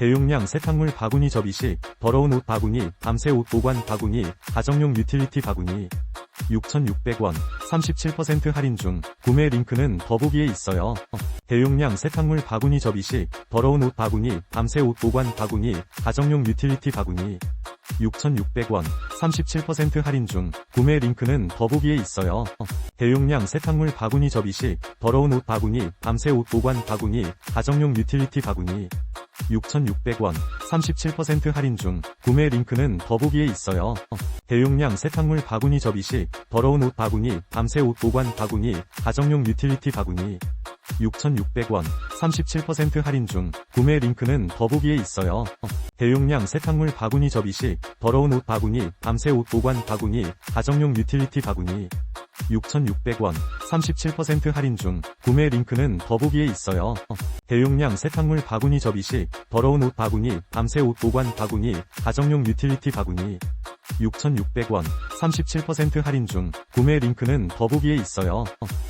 대용량 세탁물 바구니 접이식, 더러운 옷 바구니, 밤새 옷 보관 바구니, 가정용 유틸리티 바구니. 6,600원, 37% 할인 중, 구매 링크는 더보기에 있어요. 대용량 세탁물 바구니 접이식, 더러운 옷 바구니, 밤새 옷 보관 바구니, 가정용 유틸리티 바구니. 6,600원, 37% 할인 중, 구매 링크는 더보기에 있어요. 대용량 세탁물 바구니 접이식, 더러운 옷 바구니, 밤새 옷 보관 바구니, 가정용 유틸리티 바구니. 6,600원, 37% 할인 중, 구매 링크는 더보기에 있어요. 대용량 세탁물 바구니 접이식, 더러운 옷 바구니, 밤새 옷 보관 바구니, 가정용 유틸리티 바구니. 6,600원, 37% 할인 중, 구매 링크는 더보기에 있어요. 대용량 세탁물 바구니 접이식, 더러운 옷 바구니, 밤새 옷 보관 바구니, 가정용 유틸리티 바구니. 6,600원, 37% 할인 중, 구매 링크는 더보기에 있어요. 대용량 세탁물 바구니 접이식, 더러운 옷 바구니, 밤새 옷 보관 바구니, 가정용 유틸리티 바구니. 6,600원, 37% 할인 중, 구매 링크는 더보기에 있어요.